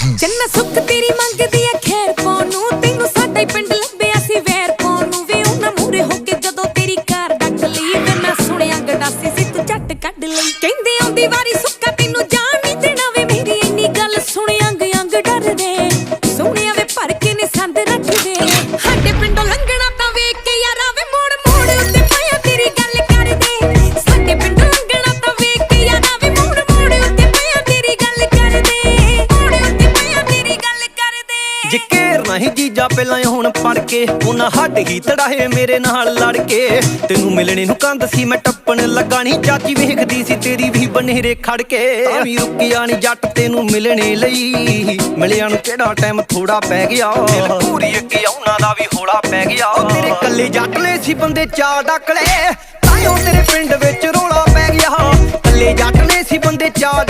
ਜੰਨਾ ਸੁੱਖ ਤੇਰੀ ਮੰਗਦੀ ਐ ਖੈਰ ਪਾਉਣ ਨੂੰ? ਤੈਨੂੰ ਸਾਡਾ ਹੀ ਪਿੰਡ ਲੱਭਿਆ ਸੀ, ਵੈਰ ਪਾਉਣ ਨੂੰ? ਵੇ ਉਹਨਾਂ ਮੂਰੇ ਹੋ ਕੇ ਜਦੋਂ ਤੇਰੀ ਕਾਰ ਡੱਕ ਲਈ ਵੇ ਮੈਂ ਸੁਣਿਆ ਗਡਾਸੀ ਸੀ, ਤੂੰ ਝੱਟ ਕੱਢ ਲਈ। ਕਹਿੰਦੇ ਆਉਂਦੀ ਵਾਰੀ ਸੁੱਕਾ ਤੈਨੂੰ ਜਾਣ ਨਹੀਂ ਦੇਣਾ ਵੇ, ਮੇਰੀ ਇੰਨੀ ਗੱਲ ਸੁਣ ਅੰਗ ਅੰਗ ਡਰਦੇ। ਸੋਹਣਿਆ ਜੇ ਘੇਰ ਨਹੀਂ ਜੀਜਾ ਪਹਿਲਾਂ ਹੁਣ ਪੜ ਕੇ। ਉਹਨਾਂ ਹੱਡ ਹੀ ਤੜਾਏ ਮੇਰੇ ਨਾਲ ਲੜ ਕੇ। ਤੈਨੂੰ ਮਿਲਣੇ ਨੂੰ ਕੰਧ ਸੀ ਮੈਂ ਟੱਪਣ ਲੱਗਾ ਨੀ। ਚਾਚੀ ਵੇਖਦੀ ਸੀ ਤੇਰੀ ਵੀ ਬਨੇਰੇ ਖੜ ਕੇ। ਤਾਂ ਵੀ ਰੁਕਿਆ ਨੀ ਜੱਟ ਤੈਨੂੰ ਮਿਲਣੇ ਲਈ। ਮਿਲਿਆ ਨੂੰ ਕਿਹੜਾ ਟਾਈਮ ਥੋੜਾ ਪੈ ਗਿਆ। ਦਿਲ ਪੂਰੀ ਅੱਗੇ ਉਹਨਾਂ ਦਾ ਵੀ ਹੋਲਾ ਪੈ ਗਿਆ। ਉਹ ਤੇਰੇ ਕੱਲੇ ਜੱਟ ਨੇ ਸੀ ਬੰਦੇ ਚਾਰ ਡੱਕ ਲਏ। ਤਾਇਓ ਤੇਰੇ ਪਿੰਡ ਵਿੱਚ ਰੋਲਾ ਪੈ ਗਿਆ। ਕੱਲੇ ਜੱਟ ਨੇ ਸੀ ਬੰਦੇ ਚਾਰ